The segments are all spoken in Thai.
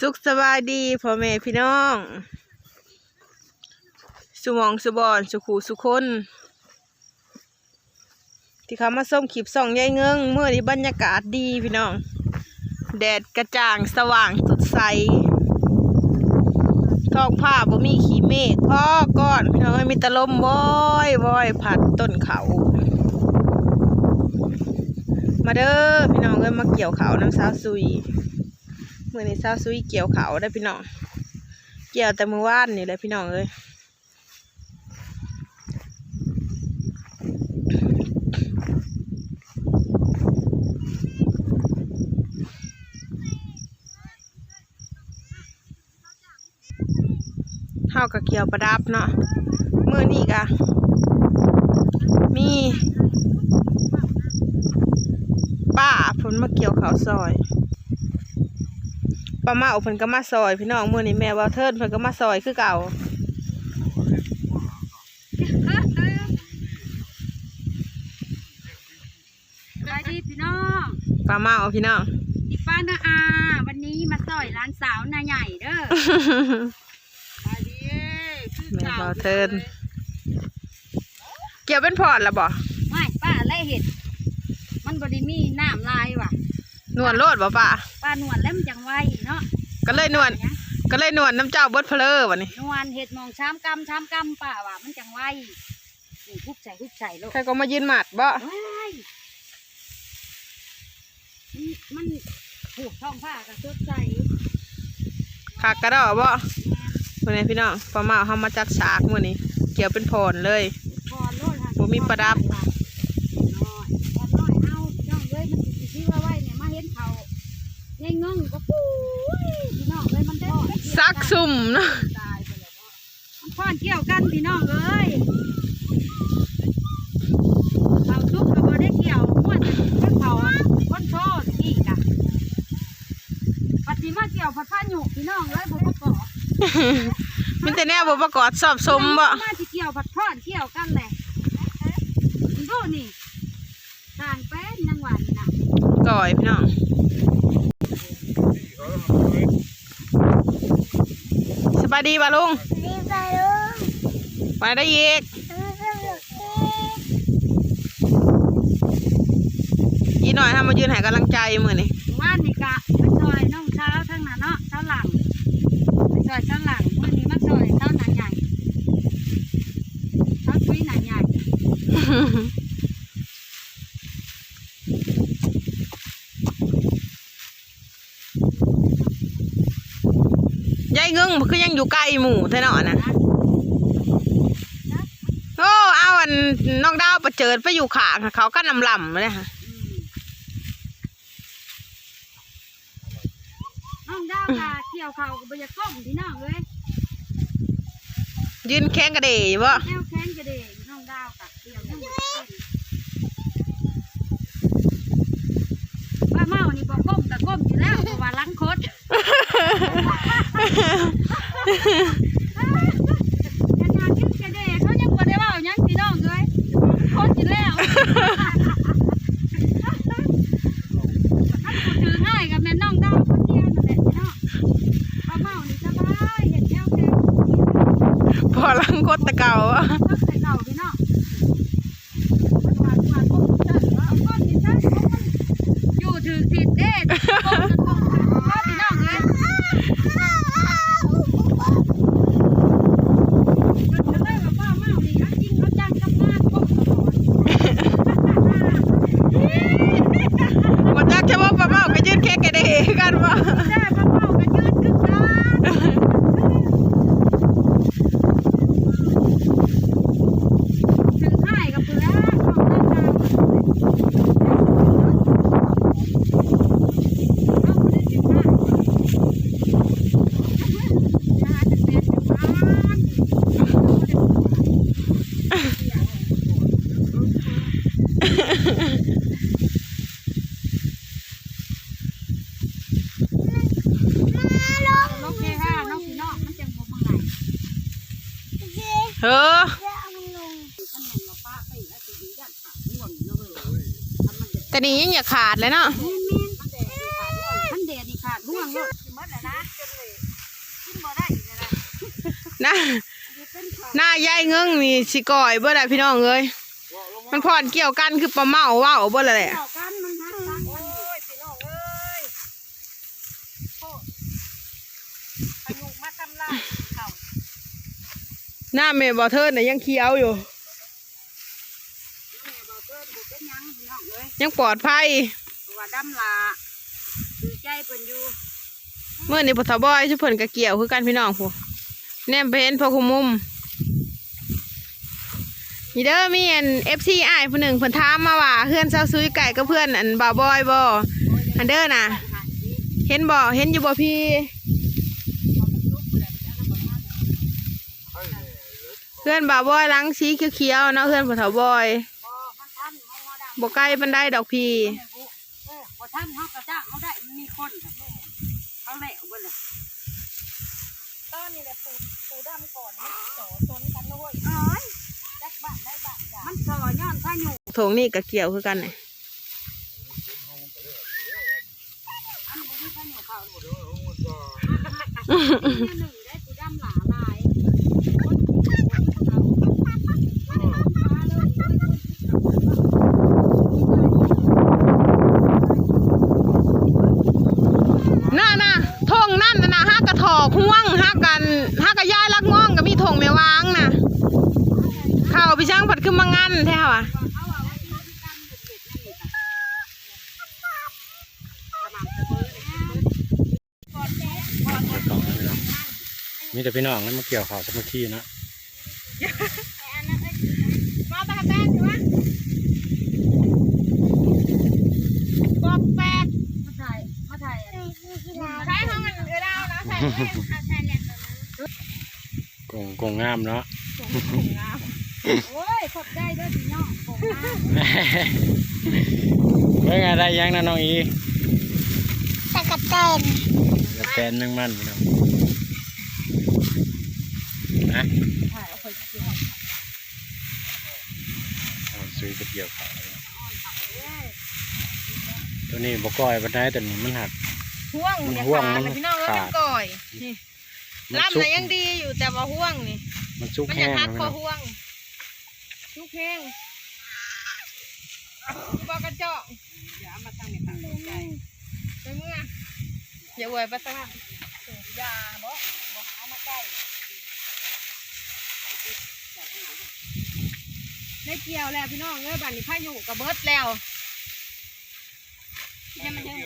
สุขสบายดีพ่อแม่พี่น้อง สุมองสุบอนสุขูสุคน ที่เขามาส้มขีบส่องยายเงิงเมื่อนี้บรรยากาศดีพี่น้อง แดดกระจ่างสว่างสดใสท้องผ้าบ่มีขี้เมฆพ่อก้อนพี่น้องมีตะลมวอยวอยผัดต้นเขา มาเด้อพี่น้องเอ้ยมาเกี่ยวเขาน้ำสาวซุย มื่อนี้สาซุยเกี่ยวเขาได้พี่น้อง เกี่ยวแต่มือว่านนี่แหละพี่น้องเอ้ยเฮากับเกี่ยวประดับเนาะมื่อนี้กะมีป้าเพิ่นมาเกี่ยวเขาซอย ป้าเมาเพิ่นก็มาซอย พี่น้องมื้อนี้แม่ว่าเทิดเพิ่นก็มาซอยคือเก่าสวัสดีพี่น้องป้าเมาพี่น้องอีป้านาอาวันนี้มาสอยร้านสาวนาใหญ่เด้อสวัสดีแม่ว่าเทิดเกี่ยวเป็นพอดละบ่ไม่ป้าไล่เห็ดมันบไดีมีน้ำลายว่ะ นวลโลดบ่ป้าป้านวลแล้วมันจังไวเนาะก็เลยนวลก็เลยนวลน้ำเจ้าเบิดเพลอบัดนี้นวลเห็ดมองช้ำกำช้ำกำป้าว่ะมันจังไวนี่ฮุบใส่ฮุบใส่ลูกใครก็มายืนหมัดบ่ว้ายมันมันผูกท้องผ้ากับชุดใส่ขากระดอบ่มื้อนี้พี่น้องป้าเมาเฮามาจัดฉากมื้อนี้ เกี่ยวเป็นพรเลยพอโลดค่ะบ่มีประดับ น้อยพอน้อยเอาพี่น้องเลยมันสิที่ว่าไว้เนี่ยมาเห็นเขา เงยงงก็ปุ้ยพี่น้องเลยมันได้ซักซุ่มเนาะตายไปแล้วเนาะมันพอนเกี่ยวกันพี่น้องเอ้ยเขาทุกข์ก็บ่ได้เกี่ยวม้วนแต่เขาคนโทษอีกอะปฏิมาเกี่ยวพัดผ้าหยุกพี่น้องเอ้ยบ่ประกอบมีแต่แนวบ่ประกอบสอบสมบ่มาที่เกี่ยวผัดพอนเกี่ยวกันแหละดูนี่ทางแป้นยังหวานนี่นะก่อยพี่น้องสบายดีป่ะลุงดีไปลุงไปได้อีกลุงสนุกดีอีหน่อยทำมายืนให้กำลังใจมือนี่ว่านนี่กะไปซอยน้องเช้าทั้งนั้นเนาะเช้าหลังไปซอยเช้าหลังวันนี้มาซอยเช้าหนาใหญ่เช้าทุยหนาใหญ่ ยายเงึงคือยังอยู่ไกลหมู่แท้เนาะนะโอ้เอาอันน้องดาวประเจิดไปอยู่ขางเขาก็นำลำเลยค่ะน้องดาวกะเกี่ยวเขากับบรรยากาศพี่น้องเลยยืนแข้งกระเดยบ่แนวแค้นกระเดยน้องดาวกะเกี่ยวยังบ่ได้ว่าเมานี่บอกก้มกับก้มอยู่แล้วเพราะว่าหลังคด ขนาดที่กระเดะเขายังบ่ได้เว่าหยังพี่น้องเลยคนอยู่แล้วถ้าพูดถือง่ายกับแม่น้องดาวคนเดียวนั่นแหละพี่น้องปลาเมานี่สบายเห็นแก้วแก้วพอลังกดตะเก่าอะก็ใส่เก่าพี่น้องมันหวานหวานพวกเจ้าเอาก้อนนี่ซะอยู่ถือผิดเด้ก้มก้มก้มพี่น้องเลยจะได้ว่าป้าเมานี่เอาจริงเอาจังกับงานก้มตลอด บ่จักจะบ่ป้าเมาก็ยืนแข้งกระเดยคือกันบ่ แซ่บมะม่วงก็ยืดขึ้นมาถึงให้กับเพื่อนของน้ำตาลเอาไปได้ถึงห้าอย่าจะเสียถึงบ้านน้องเคห้าน้องพี่น้องมันจังบ่มังไง ดี เฮ้อ เจ้าลุง ท่านแม่นว่าป้าไปแล้วสิดียันขาห่วงเนาะเฮ้ยทำมันเด็ด แต่นี่ยังอย่าขาดเลยเนาะแม่นแม่นมันแดดนี่ขาดห่วงมันแดดนี่ขาดห่วงเนาะสิหมดแล้วนะนะจนเลยกินบ่ได้อีกเลยนะนะมีเป็นของหน้ายายเงิงนี่สิก่อยเบ่ได้พี่น้องเอ้ยมันพอดเกี่ยวกันคือปลาเมาเว้าเบ่ละแหละต่อกันมันฮักกันโอ้ยพี่น้องเอ้ยโคตรพายุมาทำลายเขาหน้าแม่บ่เทิดน่ะยังเขียวอยู่ แม่บอกเพิ่นบุเป็นหยังพี่น้องเอ้ ยยังปลอดภัยเพราะว่าดำลาคือใจเพิ่นอยู่เมื่อนี้ปทบอยชุเพิ่นก็เกี่ยวคือกันพี่น้องผู้แนมไปเห็นพอคุมุมนี่เด้อมีอัน FC อ้ายผู้หนึ่งเพิ่นถามมาว่าเพื่อนเซาซุยไก่กับเพื่อนอันบ่าวบอยบ่อันเด้อน่ะหันดีเห็นบ่เห็นอยู่บ่พี่เพื่อนบ่าวบอยหลังสีเขียวๆเนาะเพื่อนปทบอย บ่มันทันเฮามาดำบ่ใกล้ปานใดดอกพี่เออบ่ทันเฮาก็จ้างเฮาได้มันมีคนค่ะเขาแล้วเบิ่นล่ะตอนนี้แหละปูปูดำก่อนมันต่อชนกันนะเว้ยอ้อยจักบ้านได้บ้านยามันต่อย้อนพายุโถงนี่ก็เกี่ยวคือกันนี่อันบ่มีพายุเข้าเนี่ยหนึ่งได้ปูดำหลาลายคนเขาไม่ได้ทำฟ้าเลย น่าน่ะทงนั่นน่ะนะฮักกระถอกห่วงฮักกันฮักกระย่ายลักง่องก็มีทงแม่วางน่ะข้าว พี่ช่างผัดขึ้นมางั้นแท้ว่ะเขาว่าว่าที่ที่กันเด็ดๆนั่นนี่ค่ะประมาณเสมอเลยกอดแจ๊กอดไม่ต้องไม่ต้องมีแต่พี่น้องแล้วมาเกี่ยวข่าวสามัคคีนะมาตะแตนใช่ไหมบอกแปดมาถ่ายมาถ่ายอันนี้ใช้ห้องมันเออดาวนะใส่ด้วยเอาใส่แหลกตัวนั้นกงกงงามเนาะส่งถุงงาม โอ้ยขอบใจเด้อพี่น้องผมมาเมื่อไงได้ยังนะน้องอีตะกะแตนกระแตนนึงมันพี่น้องนะถ่ายเอาไปกินเอาซื้อไปเกี่ยวข่าวเลยนะเอ้ยตัวนี้บก้อยบันไดแต่นี่มันหัก ห่วงมันอย่าห่วงขาดมันนะพี่น้องเอ้ยขามัดนก่อยนี่มันลำซุกน่ะยังดีอยู่แต่ว่าห่วงนี่มันซุกมันอแห้ยากงหักนะคพี่อน้องห่วง ลูกเพลงบอกกระเจาะอย่าเอามาทางนี้ค่ะขอบใจไปเมื่ออย่าอวยไปสักหน่อยอย่าบ่บ่เอามาใกล้ได้เกี่ยวแล้วพี่น้องเอ้ยบ้านนี้พายุกระเบิดแล้วยังมันยัง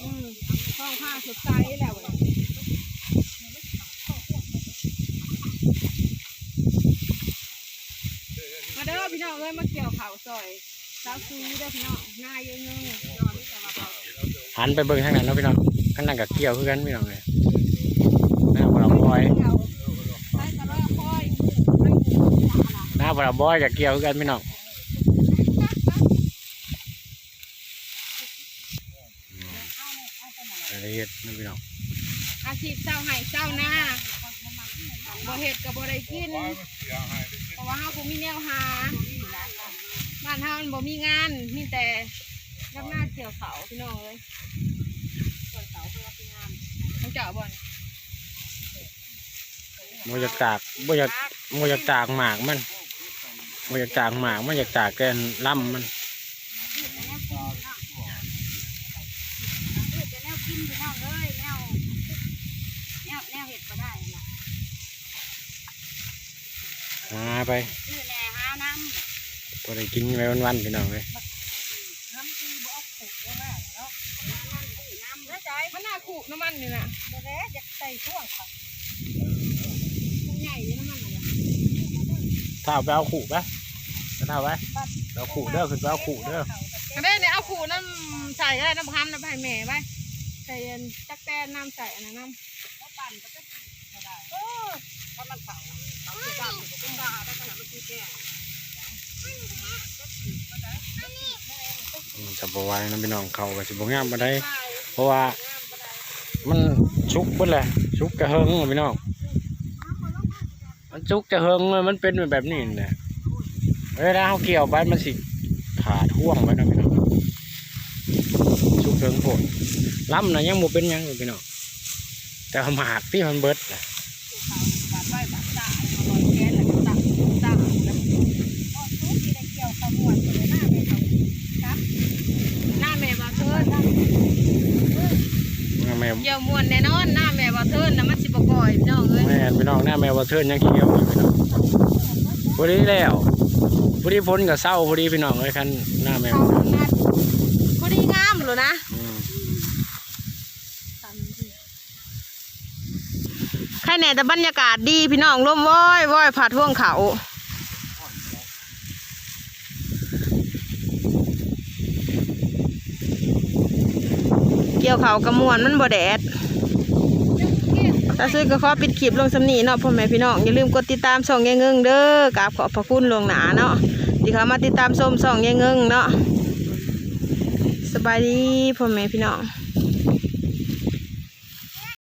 อืมท้องผ้าสดใสแล้วเว้ยมาเด้อพี่ น้องเอ้ยมาเกี่ยวข่าวซอยสาวซุยเด้อพี่น้องหน้าเยอะเงินยอมแต่ว่าเบาหันไปเบิ่งทางนั้นเนาะพี่น้องข้างนั้นกับเกี่ยวคือกันพี่น้องเลยหน้าปลาบอยเกี่ยวไปกระรอกคอยไม่หมูหนาหน้าปลาบอยกับเกี่ยวคือกันพี่น้องรายละเอียดนะพี่น้องอาชีพเจ้าไห้เจ้าหน้าบ่เห็ดกับบ่ได้กินเพ ราะว่าเฮาบ่มีแนวหาบ้านเฮามันบ่มีงานมีแต่รับหน้าเกี่ยวเขาพี่น้องเลยเกี่ยวเขาเพื่อพี่งานต้องเจาะบ่อนบ่อยากตากบ่อยากบ่อยากตากหมากมันบ่อยากตากหมากมันอยากตากแต่ลำมันจะแนวกินพี่น้องเอ้ยแนวแนวแนวเห็ดก็ได้นะ หาไปชื่อแหน่หาน้ำพอได้กินไปวันๆพี่น้องเลยน้ำที่บ่เอาผูกไว้มากเนาะน้ำที่น้ำเด้อใจมันน่าขู่น้ำมันนี่น่ะเด้อแล้วจะใส่ช่วงค่ะมันใหญ่เลยน้ำมันน่ะถ้าเอาไปเอาขู่ปะถ้าเอาไปเอาขู่เด้อขึ้นไปเอาขู่เด้อก็ได้เนี่ยเอาขู่น้ำใส่ก็ได้น้ำพันน้ำให้แม่ไว้ใส่อันจักแตนน้ำใส่อันนั้นน้แล้วปั่นก็จะกินก็ได้เออเพราะมันเผา จะบวายนะพี่น้องเขาก็จะบวงามมาได้ เพราะว่ามันชุกเพิ่นแหละชุกกระเฮงพี่น้องมันชุกกระเฮงมันเป็นแบบนี้แหลยเวลาเขาเกี่ยวไปมันสิขาดห่วงไปนะพี่น้องชุกเฮงพวกล้ำนะยังโมเป็นยังพี่น้องแต่หมากที่มันเบิดนะ ม่เกี่ยวมวนแน่นอนหน้าแม่บ่เทินน่ะมันสิบ่ก่อยพี่น้องเอ้ยแม่พี่น้องหน้าแมวว่าเทิร์นยังเขียวอยู่พี่น้องพอดีแล้วพอดีฝนกับเศร้าพอดีพี่น้องเลยคันหน้าแมวเข้าทำงานพอดีงามเลยนะอืมใครแน่แต่บรรยากาศดีพี่น้องร่มว้อยว้อยผัดห่วงเขา กี่ยวเขากระมวลมันบ่แดดถ้าซื้อก็ขอปิดคลิปลงสำนีเนาะพ่อแม่พี่น้องอย่าลืมกดติดตามส่องยายเงิงเด้อกราบขอบพระคุณลวงหนาเนาะที่เขามาติดตามชมส่องยายเงิงเนาะสบายดีพ่อแม่พี่น้อง